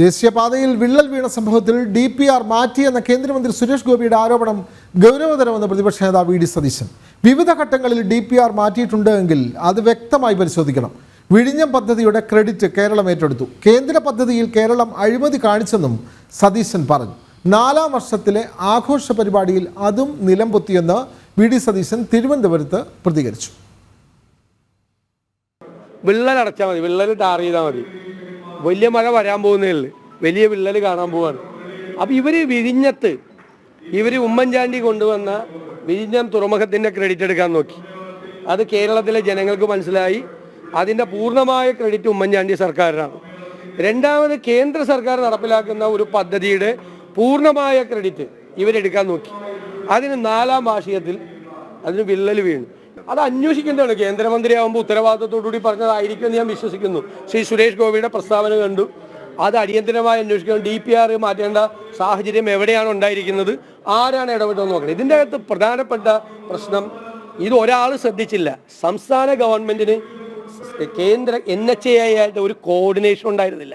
ദേശീയപാതയിൽ വിള്ളൽ വീണ സംഭവത്തിൽ ഡി പി ആർ മാറ്റിയെന്ന കേന്ദ്രമന്ത്രി സുരേഷ് ഗോപിയുടെ ആരോപണം ഗൗരവതരമെന്ന് പ്രതിപക്ഷ നേതാവ് വി ഡി സതീശൻ. വിവിധ ഘട്ടങ്ങളിൽ ഡി പി ആർ മാറ്റിയിട്ടുണ്ട് എങ്കിൽ അത് വ്യക്തമായി പരിശോധിക്കണം. വിഴിഞ്ഞം പദ്ധതിയുടെ ക്രെഡിറ്റ് കേരളം ഏറ്റെടുത്തു. കേന്ദ്ര പദ്ധതിയിൽ കേരളം അഴിമതി കാണിച്ചെന്നും സതീശൻ പറഞ്ഞു. നാലാം വർഷത്തിലെ ആഘോഷ പരിപാടിയിൽ അതും നിലംപൊത്തിയെന്ന് വി ഡി സതീശൻ തിരുവനന്തപുരത്ത് പ്രതികരിച്ചു. വിള്ളൽ അടച്ചാൽ മതി. വിള്ളൽ ടാർ ചെയ്താൽ മതി. വലിയ മഴ വരാൻ പോകുന്നേ വലിയ വിള്ളൽ കാണാൻ പോവാണ്. അപ്പം ഇവർ വിഴിഞ്ഞത്ത് ഇവർ ഉമ്മൻചാണ്ടി കൊണ്ടുവന്ന വിഴിഞ്ഞം തുറമുഖത്തിന്റെ ക്രെഡിറ്റ് എടുക്കാൻ നോക്കി. അത് കേരളത്തിലെ ജനങ്ങൾക്ക് മനസ്സിലായി. അതിന്റെ പൂർണമായ ക്രെഡിറ്റ് ഉമ്മൻചാണ്ടി സർക്കാരിനാണ്. രണ്ടാമത് കേന്ദ്ര സർക്കാർ നടപ്പിലാക്കുന്ന ഒരു പദ്ധതിയുടെ പൂർണമായ ക്രെഡിറ്റ് ഇവരെടുക്കാൻ നോക്കി. അതിന് നാലാം വാർഷികത്തിൽ അതിന് വിള്ളൽ വീണു. അത് അന്വേഷിക്കേണ്ടതാണ്. കേന്ദ്രമന്ത്രിയാകുമ്പോൾ ഉത്തരവാദിത്തത്തോടുകൂടി പറഞ്ഞതായിരിക്കും എന്ന് ഞാൻ വിശ്വസിക്കുന്നു. ശ്രീ സുരേഷ് ഗോപിയുടെ പ്രസ്താവന കണ്ടു. അത് അടിയന്തരമായി അന്വേഷിക്കണം. ഡി പി ആർ മാറ്റേണ്ട സാഹചര്യം എവിടെയാണ് ഉണ്ടായിരിക്കുന്നത്? ആരാണ് ഇടപെട്ടതെന്ന് നോക്കണം. ഇതിന്റെ അകത്ത് പ്രധാനപ്പെട്ട പ്രശ്നം ഇത് ഒരാൾ ശ്രദ്ധിച്ചില്ല. സംസ്ഥാന ഗവൺമെന്റിന് കേന്ദ്ര എൻ എച്ച് എ ആയിട്ട് ഒരു കോർഡിനേഷൻ ഉണ്ടായിരുന്നില്ല.